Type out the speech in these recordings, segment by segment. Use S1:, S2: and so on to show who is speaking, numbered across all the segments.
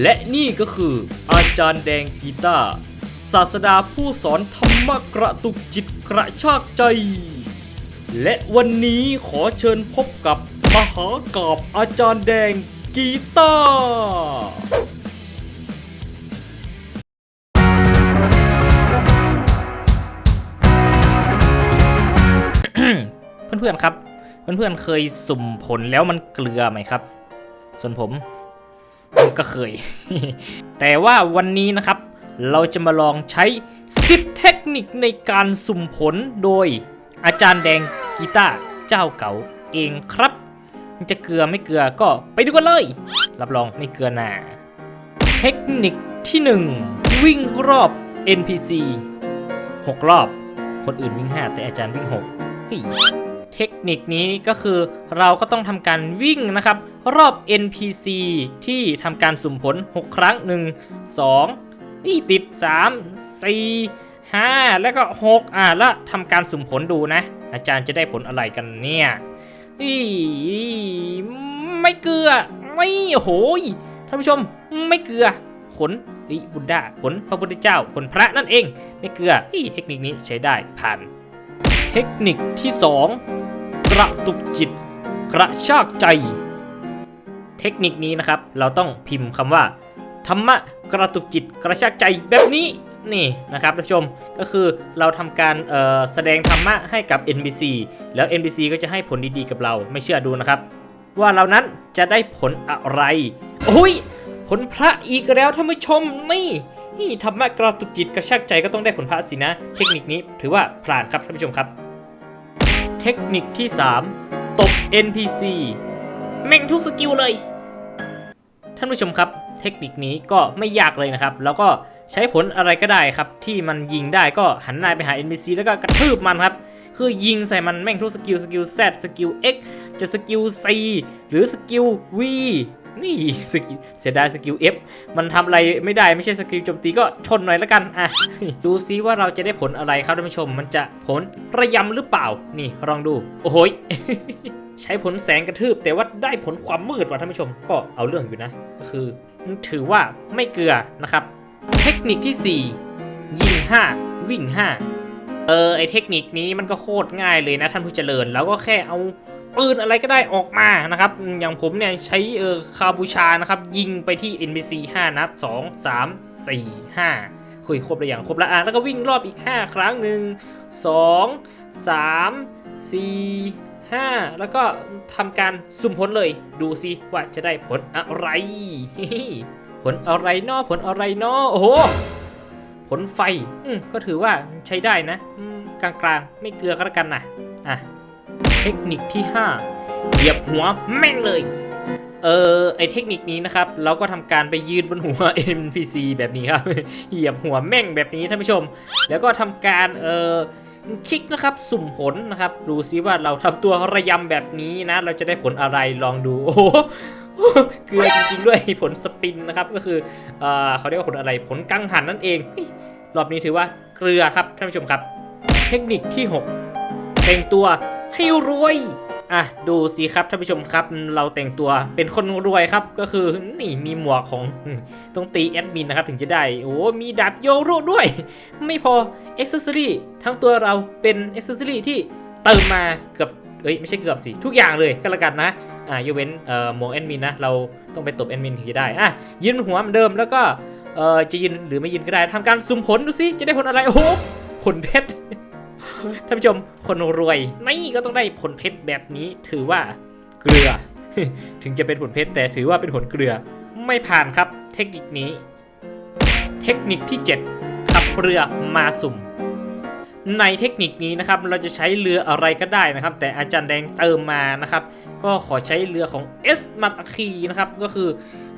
S1: และนี่ก็คืออาจารย์แดงกีตาร์ศาสดาผู้สอนธรรมะกระตุกจิตกระชากใจ และวันนี้ขอเชิญพบกับมหากาบอาจารย์แดงกีตาร์เพื่อนๆครับ เพื่อนๆเคยสุ่มผลแล้วมันเกลือไหมครับ ส่วนผม ผมก็เคย แต่ว่าวันนี้นะครับ เราจะมาลองใช้ 10 เทคนิคในการสุ่มผลโดยอาจารย์แดงกีตาร์เจ้าเก่าเองครับ จะเกลือไม่เกลือก็ไปดูกันเลย รับรองไม่เกลือหนาเทคนิคที่ 1 วิ่งรอบ NPC 6 รอบ คนอื่นวิ่ง 5 แต่อาจารย์วิ่ง6เฮ้ย เทคนิคนี้ก็คือเราก็ต้องทำการวิ่งนะครับ รอบ NPC ที่ทำการสุ่มผล 6 ครั้ง 1 2 นี่ติด 3 4 5 แล้วก็ 6 อะแล้วทำการสุ่มผลดูนะ อาจารย์จะได้ผลอะไรกันเนี่ยอีไม่เกลือ ไม่โอ้โหยท่านผู้ชมไม่เกลือผลอีบุดดาผลพระพุทธเจ้าผลพระนั่นเอง ไม่เกลืออีเทคนิคนี้ใช้ได้ผ่าน เทคนิคที่ 2 กระตุกจิต กระชากใจ เทคนิคนี้นะครับ เราต้องพิมพ์คำว่าธรรมะกระตุกจิตกระชากใจแบบนี้นี่นะครับท่านผู้ชมก็คือเราทำการแสดงธรรมะให้กับ NPC แล้ว NPC ก็จะให้ผลดีๆกับเราไม่เชื่อดูนะครับ ว่าเรานั้นจะได้ผลอะไรโอ้ยผลพระอีกแล้วท่านผู้ชมนี่ นี่ธรรมะกระตุกจิตกระชากใจก็ต้องได้ผลพระสินะ เทคนิคนี้ถือว่าผ่านครับท่านผู้ชมครับ เทคนิคที่ 3 ตบ NPC แม่งทุกสกิลเลย ท่านผู้ชมครับ เทคนิคนี้ก็ไม่ยากเลยนะครับ แล้วก็ใช้ผลอะไรก็ได้ครับ ที่มันยิงได้ก็หันหน้าไปหา NPC แล้วก็กระทืบมันครับ คือยิงใส่มันแม่งทุกสกิลสกิล Z สกิล X จะสกิล C หรือสกิล V นี่สกิลเสียดายสกิล F มันทำอะไรไม่ได้ไม่ใช่สกิลโจมตีก็ชนหน่อยละกันอะดูซิว่าเราจะได้ผลอะไรครับท่านผู้ชม มันจะผลระยำหรือเปล่า นี่ลองดู โอ้โหใช้ผลแสงกระทืบ แต่ว่าได้ผลความมืดว่ะท่านผู้ชม ก็เอาเรื่องอยู่นะ ก็คือถือว่าไม่เกลือนะครับ เทคนิคที่ 4 ยิง 5 วิ่ง 5 เออไอเทคนิคนี้มันก็โคตรง่ายเลยนะท่านผู้เจริญ แล้วก็แค่เอา ปืนอะไรก็ได้ออกมานะครับ อย่างผมเนี่ยใช้เออคาบูชานะครับ ยิงไปที่ NPC 5 นัด 2 3 4 5คุยครบแล้วอย่างครบแล้วอะแล้วก็วิ่งรอบอีก 5 ครั้งหนึ่ง2 3 4 5 แล้วก็ทำการสุ่มผลเลย ดูซิว่าจะได้ผลอะไร ผลอะไรนอผลอะไรนอโอ้โห ผลไฟอืก็ถือว่าใช้ได้นะกลางๆ ไม่เกลือก็แล้วกันนะอะ เทคนิคที่ 5 เหยียบหัวแม่งเลย เออไอเทคนิคนี้นะครับ เราก็ทำการไปยืนบนหัว NPC แบบนี้ครับ เหยียบหัวแม่งแบบนี้ท่านผู้ชม แล้วก็ทำการเออคลิกนะครับสุ่มผลนะครับ ดูซิว่าเราทำตัวระยำแบบนี้นะ เราจะได้ผลอะไรลองดูโอ้โหเกลือจริงๆด้วยผลสปินนะครับก็คือเออเขาเรียกว่าผลอะไรผลกังหันนั่นเอง รอบนี้ถือว่าเกลือครับท่านผู้ชมครับ เทคนิคที่6แต่งตัว ให้รวย อะ ดูสิครับท่านผู้ชมครับ เราแต่งตัวเป็นคนรวยครับ ก็คือนี่มีหมวกของต้องตีแอดมินนะครับถึงจะได้ โอ้มีดาบโยรุด้วย ไม่พอเอ็อกเซอรี่ทั้งตัวเราเป็นเอ็อกเซอรี่ที่เติมมาเกือบเอ้ยไม่ใช่เกือบสิ ทุกอย่างเลยก็แล้วกันนะ อะยกเว้นเอ่อหมวกแอดมินนะ เราต้องไปตบแอดมินถึงจะได้ อะยืนหัวเหมือนเดิมแล้วก็เอ่อจะยืนหรือไม่ยืนก็ได้ทำการสุ่มผลดูสิจะได้ผลอะไรโอ้โหผลเพชร ท่านผู้ชมคนรวยนี่ก็ต้องได้ผลเพชรแบบนี้ถือว่าเกลือ ถึงจะเป็นผลเพชรแต่ถือว่าเป็นผลเกลือไม่ผ่านครับเทคนิคนี้ เทคนิคที่ 7 ขับเรือมาสุ่ม ในเทคนิคนี้นะครับเราจะใช้เรืออะไรก็ได้นะครับ แต่อาจารย์แดงเติมมานะครับ ก็ขอใช้เรือของเอสมัตคีนะครับก็คือ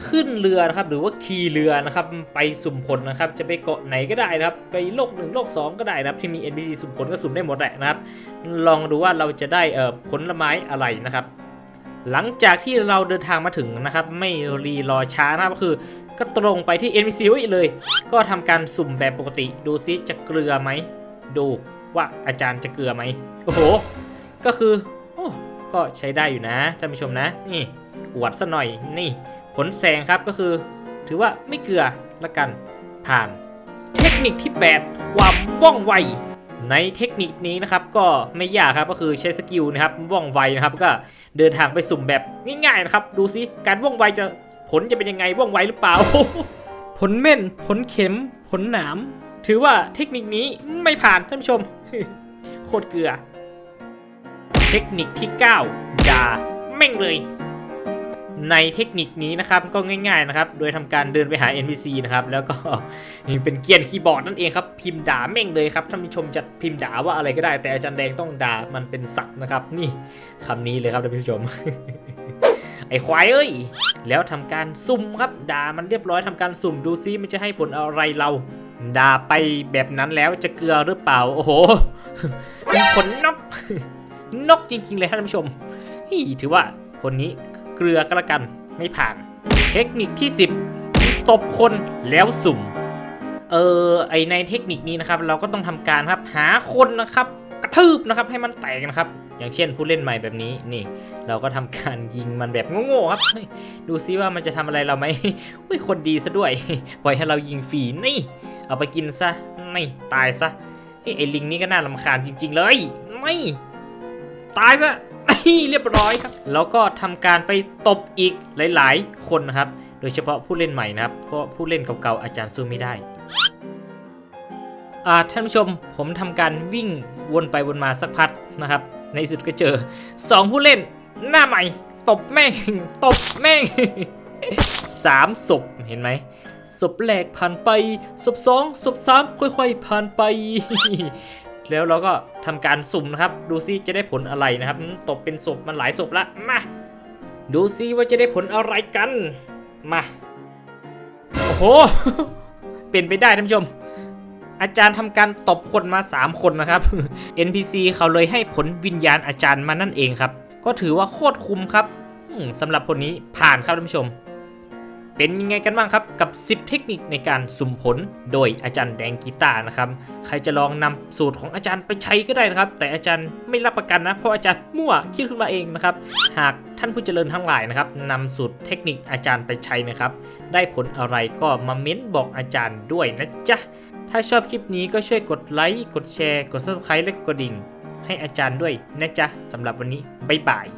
S1: ขึ้นเรือนะครับหรือว่าขี่เรือนะครับไปสุ่มผลนะครับ จะไปเกาะไหนก็ได้นะครับ ไปโลกหนึ่งโลกสองก็ได้นะครับ ที่มี NPC สุ่มผลก็สุ่มได้หมดแหละนะครับ ลองดูว่าเราจะได้เออผลไม้อะไรนะครับหลังจากที่เราเดินทางมาถึงนะครับ ไม่รีรอช้านะครับก็คือก็ตรงไปที่ NPC ไว้เลย ก็ทำการสุ่มแบบปกติ ดูซิจะเกลือไหม ดูว่าอาจารย์จะเกลือไหมโอ้โห ก็คือโอ้ก็ใช้ได้อยู่นะท่านผู้ชมนะ นี่อวดซะหน่อยนี่ ผลแสงครับก็คือ ถือว่าไม่เกลือละกันผ่าน เทคนิคที่ 8 ความว่องไว ในเทคนิคนี้นะครับ ก็ไม่ยากครับก็คือใช้สกิลนะครับว่องไวนะครับก็เดินทางไปสุ่มแบบง่ายๆนะครับ ดูซิการว่องไวจะผลจะเป็นยังไงว่องไวหรือเปล่า ผลเม่นผลเข็ม ผลหนาม ถือว่าเทคนิคนี้ไม่ผ่านท่านผู้ชม โคตรเกลือ เทคนิคที่ 9 ด่าแม่งเลย ในเทคนิคนี้นะครับก็ง่ายๆนะครับ โดยทำการเดินไปหา NPC นะครับแล้วก็เป็นเกียร์คีย์บอร์ดนั่นเองครับพิมพ์ด่าแม่งเลยครับท่านผู้ชมจะพิมพ์ด่าว่าอะไรก็ได้ แต่อาจารย์แดงต้องด่ามันเป็นสัตว์นะครับ นี่คำนี้เลยครับท่านผู้ชมไอ้ควายเอ้ย แล้วทำการสุ่มครับด่ามันเรียบร้อยทำการสุ่มดูซิมันจะให้ผลอะไรเรา ด่าไปแบบนั้นแล้วจะเกลือหรือเปล่า โอ้โหเป็นนกนกจริง ๆ เลยท่านผู้ชมนี่ถือว่าคนนี้เกลือก็แล้วกันไม่ผ่าน เทคนิคที่ 10 ตบคนแล้วสุ่ม เออไอในเทคนิคนี้นะครับ เราก็ต้องทำการครับหาคนนะครับ กระทืบนะครับให้มันแตกนะครับ อย่างเช่นผู้เล่นใหม่แบบนี้นี่ เราก็ทำการยิงมันแบบโง่ๆครับ ดูซิว่ามันจะทำอะไรเราไหมอุ้ยคนดีซะด้วย ปล่อยให้เรายิงฟรีนี่ เอาไปกินซะนี่ตายซะเฮ้ยไอลิงนี่ก็น่ารำคาญจริง ๆ เลย ไม่ ตายซะนี่เรียบร้อยครับ แล้วก็ทำการไปตบอีกหลาย ๆ คนนะครับ โดยเฉพาะผู้เล่นใหม่นะครับ เพราะผู้เล่นเก่า ๆ อาจารย์สู้ไม่ได้ท่านผู้ชมผมทำการวิ่งวนไปวนมาสักพักนะครับ ในสุดก็เจอ 2 ผู้เล่นหน้าใหม่ ตบแม่ง ตบแม่งสามศพเห็นไหม ศพแรกผ่านไปศพสองศพสามค่อยๆ ผ่านไป แล้วเราก็ทำการสุ่มนะครับ ดูซิจะได้ผลอะไรนะครับตบเป็นศพมันหลายศพละมาดูซิว่าจะได้ผลอะไรกัน มา โอ้โห เป็นไปได้ท่านผู้ชม อาจารย์ทำการตบคนมา 3 คนนะครับ NPC เขาเลยให้ผลวิญญาณอาจารย์มานั่นเองครับ ก็ถือว่าโคตรคุ้มครับสำหรับคนนี้ผ่านครับท่านผู้ชม เป็นยังไงกันบ้างครับกับ 10 เทคนิคในการสุ่มผลโดยอาจารย์แดงกีตาร์นะครับ ใครจะลองนำสูตรของอาจารย์ไปใช้ก็ได้นะครับ แต่อาจารย์ไม่รับประกันนะ เพราะอาจารย์มั่วคิดขึ้นมาเองนะครับ หากท่านผู้เจริญทั้งหลายนะครับนำสูตรเทคนิคอาจารย์ไปใช้นะครับ ได้ผลอะไรก็มาเม้นบอกอาจารย์ด้วยนะจ๊ะ ถ้าชอบคลิปนี้ก็ช่วยกดไลค์ กดแชร์ กด subscribe และกดกระดิ่ง ให้อาจารย์ด้วยนะจ๊ะสำหรับวันนี้บ๊ายบาย